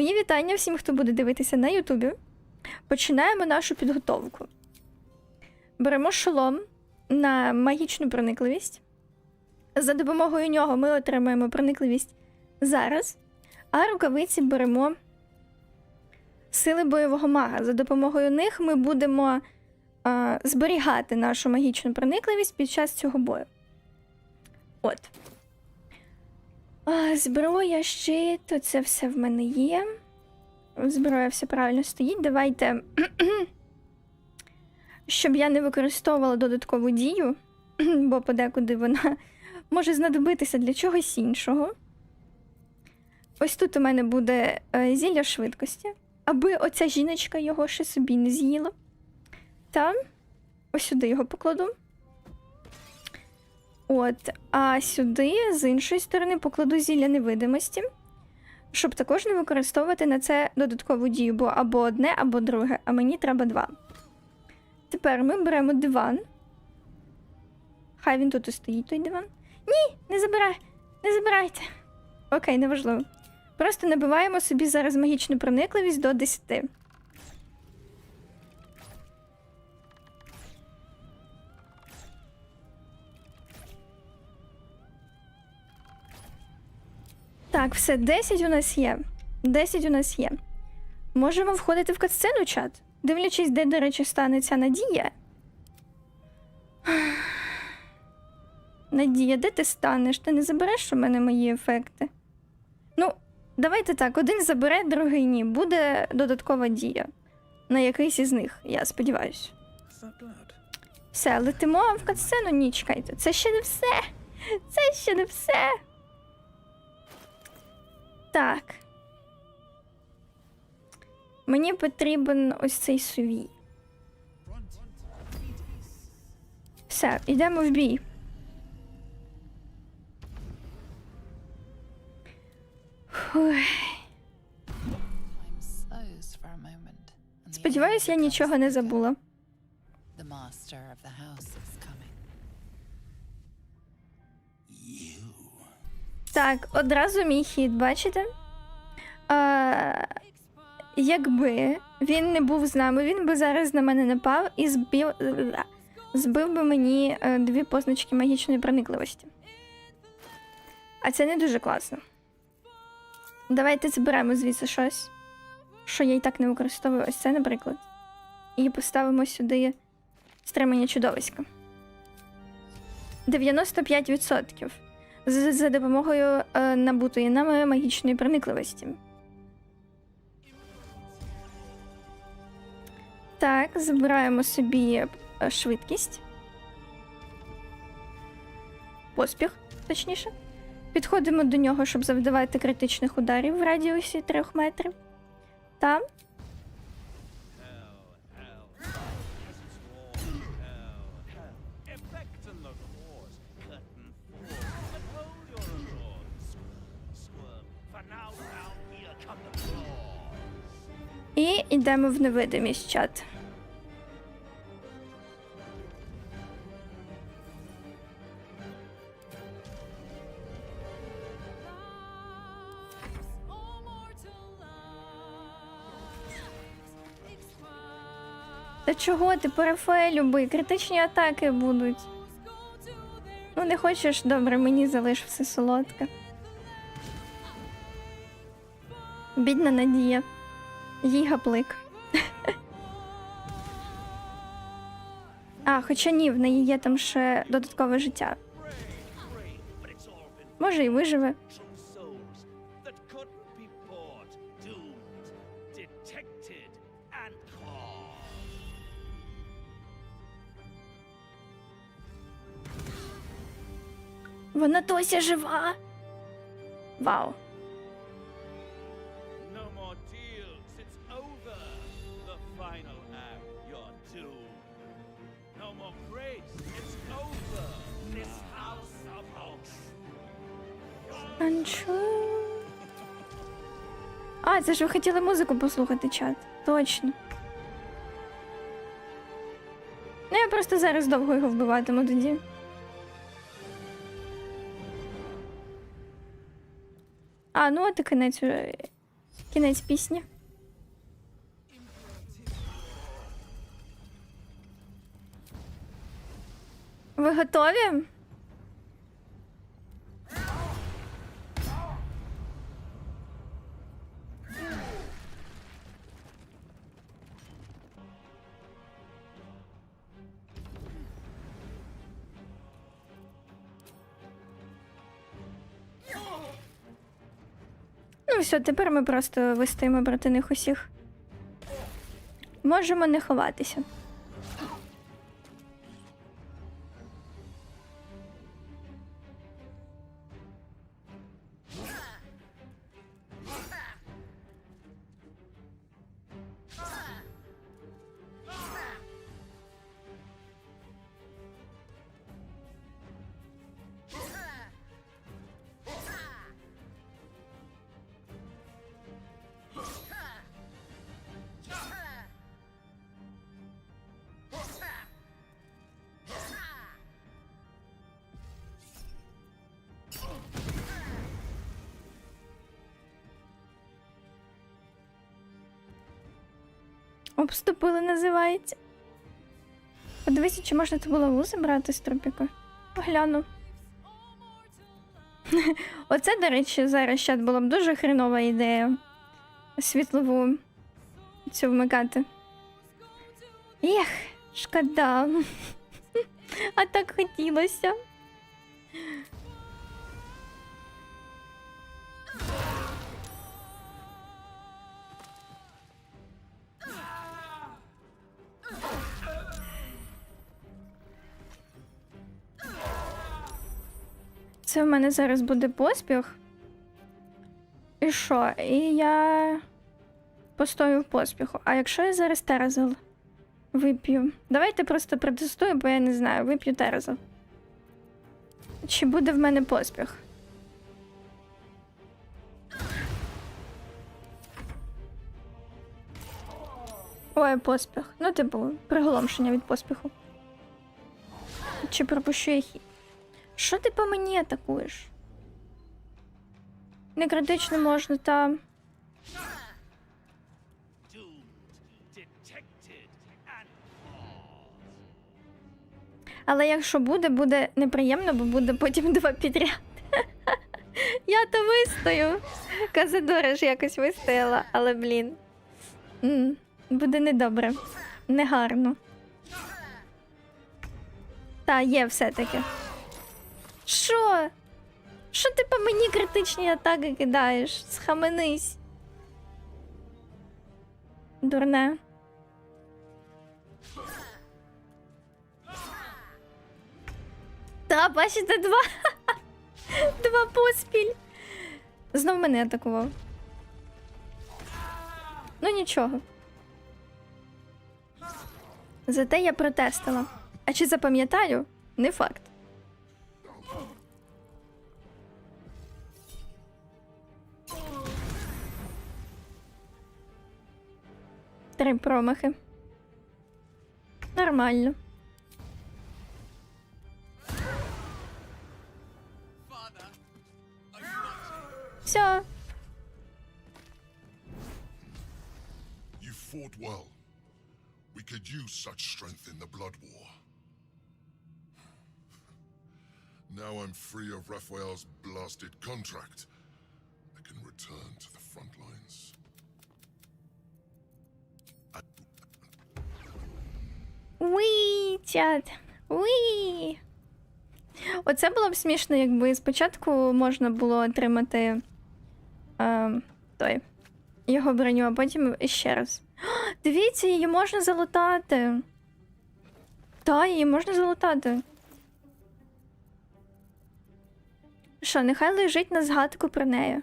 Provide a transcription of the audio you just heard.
Мої вітання всім, хто буде дивитися на Ютубі. Починаємо нашу підготовку. Беремо шолом на магічну проникливість. За допомогою нього ми отримаємо проникливість зараз, а рукавиці беремо сили бойового мага. За допомогою них ми будемо а, зберігати нашу магічну проникливість під час цього бою. От. А, зброя, щит, це все в мене є. Зброя все правильно стоїть. Давайте. Щоб я не використовувала додаткову дію, бо подекуди вона може знадобитися для чогось іншого. Ось тут у мене буде е, зілля швидкості, аби оця жіночка його ще собі не з'їла. Та ось сюди його покладу. От, а сюди, з іншої сторони, покладу зілля невидимості, щоб також не використовувати на це додаткову дію, бо або одне, або друге, а мені треба два. Тепер ми беремо диван. Хай він тут і стоїть, той диван. Ні, не забирай, не забирайте. Окей, неважливо. Просто набиваємо собі зараз магічну проникливість до 10. Так, все, 10 у нас є. 10 у нас є. Можемо входити в катсцену, чат, дивлячись, де, до речі, стане ця надія. Надія, де ти станеш? Ти не забереш у мене мої ефекти? Ну, давайте так: один забере, другий ні. Буде додаткова дія. На якийсь із них, я сподіваюся. Все, летимо в катсцену, ні, чекайте. Це ще не все. Це ще не все. Так. Мені потрібен ось цей сувій. Все, йдемо в бій. Сподіваюсь, я нічого не забула. Так, одразу мій хід, бачите? А, якби він не був з нами, він би зараз на мене напав і збив, збив би мені е, дві позначки магічної проникливості. А це не дуже класно. Давайте зберемо звідси щось, що я і так не використовую. Ось це, наприклад. І поставимо сюди стримання чудовиська. 95% за допомогою е, набутої нами магічної проникливості. Так, забираємо собі е, швидкість. Поспіх, точніше. Підходимо до нього, щоб завдавати критичних ударів в радіусі 3 метрів. Та і йдемо в невидимість чат. Та чого ти парафе люби? Критичні атаки будуть. Ну, не хочеш, добре, мені залиш все солодке. Бідна Надія. Їй гаплик. А, хоча ні, в неї є там ще додаткове життя. Може, і виживе. Вона досі жива. Вау. Анчу. А, це ж ви хотіли музику послухати, чат. Точно. Ну, я просто зараз довго його вбиватиму тоді. А, ну от і кінець. уже. Кінець пісні. Ви готові? Все, тепер ми просто вистоїмо проти них усіх. Можемо не ховатися. Обступили, називається. Подивися, чи можна ту булаву забрати з трупіка. Погляну. Оце, до речі, зараз ще була б дуже хренова ідея. Світлову цю вмикати. Ех, шкода. А так хотілося. Це в мене зараз буде поспіх. І що? І я постою в поспіху. А якщо я зараз теразол вип'ю? Давайте просто протестую, бо я не знаю, вип'ю теразол. Чи буде в мене поспіх? Ой, поспіх. Ну, типу, приголомшення від поспіху. Чи пропущу я хід? Що ти по мені атакуєш? Не критично можна, та. Але якщо буде, буде неприємно, бо буде потім два підряд. Я то вистою. Казадора ж якось вистояла, але блін. Буде недобре, негарно. Та, є все-таки. Що? Що ти по мені критичні атаки кидаєш? Схаменись. Дурне. Та, бачите, два. Два поспіль. Знов мене атакував. Ну нічого. Зате я протестила. А чи запам'ятаю? Не факт. Три промахи. Нормально. Все. You fought well. We could use such strength in the Blood War. Now I'm free of Raphael's blasted contract. I can return to the front lines. Уі, чат. Уі. Оце було б смішно, якби спочатку можна було отримати е, той, його броню, а потім ще раз. О, Дивіться, її можна залутати. Та, її можна залутати. Що, нехай лежить на згадку про неї.